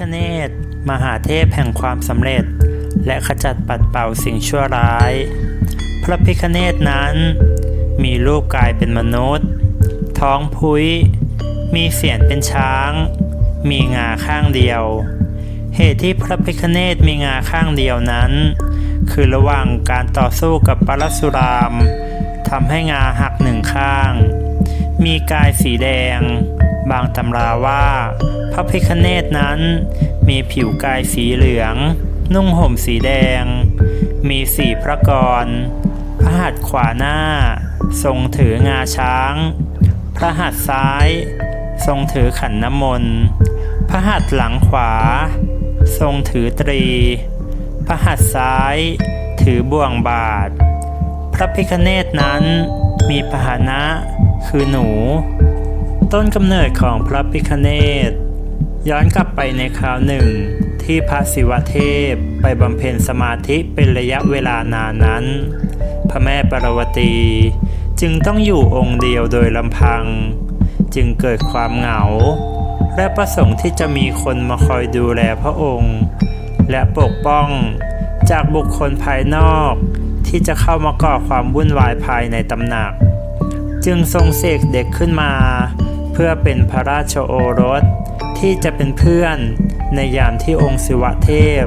คเนศมหาเทพแห่งความสำเร็จ และขจัดปัดเป่าสิ่งชั่วร้าย พระพิคเนศนั้น มีรูปกายเป็นมนุษย์ ท้องพุ้ย มีเสียนเป็นช้าง มีงาข้างเดียว เหตุที่พระพิคเนศมีงาข้างเดียวนั้น คือระหว่างการต่อสู้กับปรสุรามทำให้งาหักหนึ่งข้าง มีกายสีแดง บางตำราว่า พระพิคเนศนั้น มีผิวกายสีเหลือง นุ่งห่มสีแดง มีสีพระกร พระหัตถ์ขวาหน้า ทรงถืองาช้าง พระหัตถ์ซ้าย ทรงถือขันน้ำมนต์พระหัตถ์หลังขวา ทรงถือตรี พระหัตถ์ซ้าย ถือบ่วงบาท พระพิคเนตนั้นมีพาหนะคือหนู ต้นกำเนิดของพระพิคเนตย้อนกลับไปในคราวหนึ่ง ที่พระศิวเทพไปบำเพ็ญสมาธิเป็นระยะเวลานานนั้น พระแม่ปรวตีจึงต้องอยู่องค์เดียวโดยลำพัง จึงเกิดความเหงา และประสงค์ที่จะมีคนมาคอยดูแลพระองค์ และปกป้องจากบุคคลภายนอก ที่จะเข้ามาก่อความวุ่นวายภายในตำหนัก จึงทรงเสกเด็กขึ้นมา เพื่อเป็นพระราชโอรสที่จะเป็นเพื่อนในยามที่องค์ศิวเทพ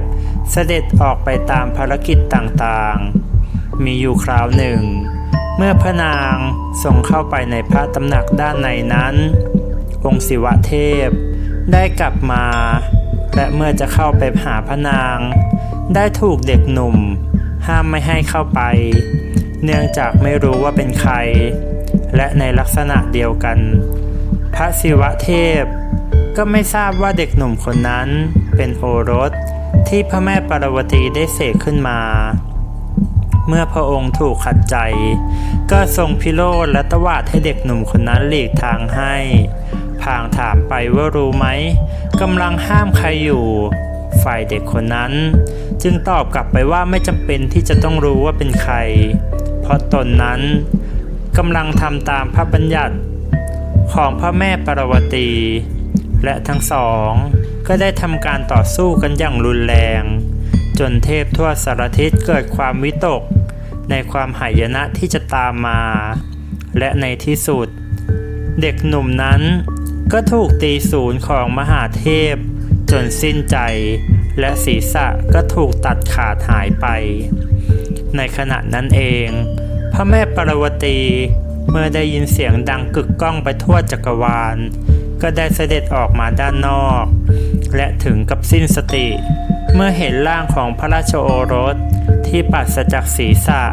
เสด็จออกไปตามภารกิจต่างๆ มีอยู่คราวหนึ่ง เมื่อพระนางทรงเข้าไปในพระตำหนักด้านในนั้น องค์ศิวเทพได้กลับมา และเมื่อจะเข้าไปหาพระนาง ได้ถูกเด็กหนุ่ม ห้ามไม่ให้เข้าไป เนื่องจากไม่รู้ว่าเป็นใคร และในลักษณะเดียวกัน พระศิวเทพ ก็ไม่ทราบว่าเด็กหนุ่มคนนั้นเป็นโอรสที่พระแม่ปารวตีได้เสกขึ้นมา เมื่อพระองค์ถูกขัดใจ ก็ทรงพิโรธและตวาดให้เด็กหนุ่มคนนั้นหลีกทางให้พางถามไปว่ารู้ไหมกำลังห้ามใครอยู่ ฝ่ายเด็กคนนั้น จึงตอบกลับไปว่าไม่จำเป็นที่จะต้องรู้ว่าเป็นใคร เพราะตนนั้นกำลังทำตามพระบัญญัติ ของพระแม่ปารวตี และทั้งสองก็ได้ทำการต่อสู้กันอย่างรุนแรง จนเทพทั่วสารทิศเกิดความวิตก ในความหายนะที่จะตามมา และในที่สุด เด็กหนุ่มนั้นก็ถูกตีศูนย์ของมหาเทพ จนสิ้นใจ และศีรษะก็ถูกตัดขาดหายไป ในขณะนั้นเอง พระแม่ปารวตี เมื่อได้ยินเสียงดังกึกก้องไปทั่วจักรวาล ก็ได้เสด็จออกมาด้านนอก และถึงกับสิ้นสติ เมื่อเห็นร่างของพระราชโอรสที่ปัสจากศีรษะ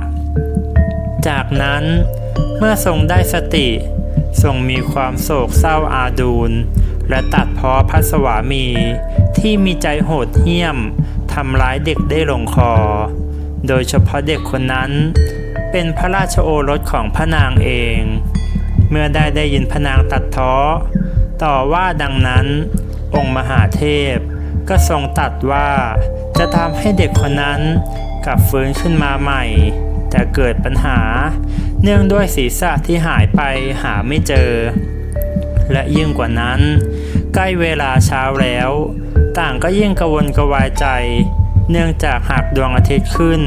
จากนั้นเมื่อทรงได้สติ ทรงมีความโศกเศร้าอาดูล และตัดพ้อพระสวามี ที่มีใจโหดเหี้ยมทำร้ายเด็กได้ลงคอ โดยเฉพาะเด็กคนนั้น เป็นพระราชโอรสของพระนางเอง เมื่อได้ได้ยินพระนางตัดท้อ ต่อว่าดังนั้น องค์มหาเทพ ก็ทรงตัดว่า จะทำให้เด็กคนนั้นกลับฟื้นขึ้นมาใหม่ แต่เกิดปัญหา เนื่องด้วยศีรษะที่หายไปหาไม่เจอ และยิ่งกว่านั้น ใกล้เวลาเช้าแล้ว ต่างก็ยิ่งกระวนกระวายใจ เนื่องจากหากดวงอาทิตย์ขึ้น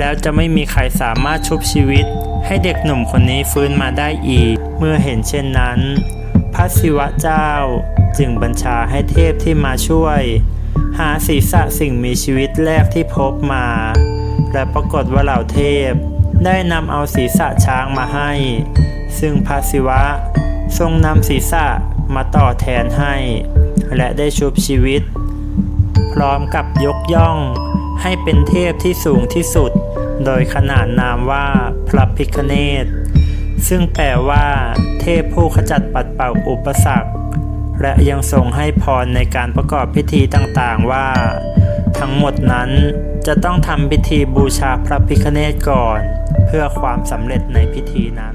แล้วจะไม่มีใครสามารถชุบชีวิต ให้เด็กหนุ่มคนนี้ฟื้นมาได้อีก เมื่อเห็นเช่นนั้น พระศิวะเจ้าจึงบัญชาให้เทพที่มาช่วย หาศีรษะสิ่งมีชีวิตแรกที่พบมา และปรากฏว่าเหล่าเทพ ได้นำเอาศีรษะช้างมาให้ ซึ่งพระศิวะทรงนำศีรษะมาต่อแทนให้ และได้ชุบชีวิต พร้อมกับยกย่องให้เป็นเทพที่สูงที่สุด โดยขนานนามว่าพระพิคเนตซึ่งแปลว่า เทพผู้ขจัดปัดเป่าอุปสรรค และยังทรงให้พรในการประกอบพิธีต่างๆว่า ทั้งหมดนั้นจะต้องทำพิธีบูชาพระพิคเนตก่อน เพื่อความสำเร็จในพิธีนั้น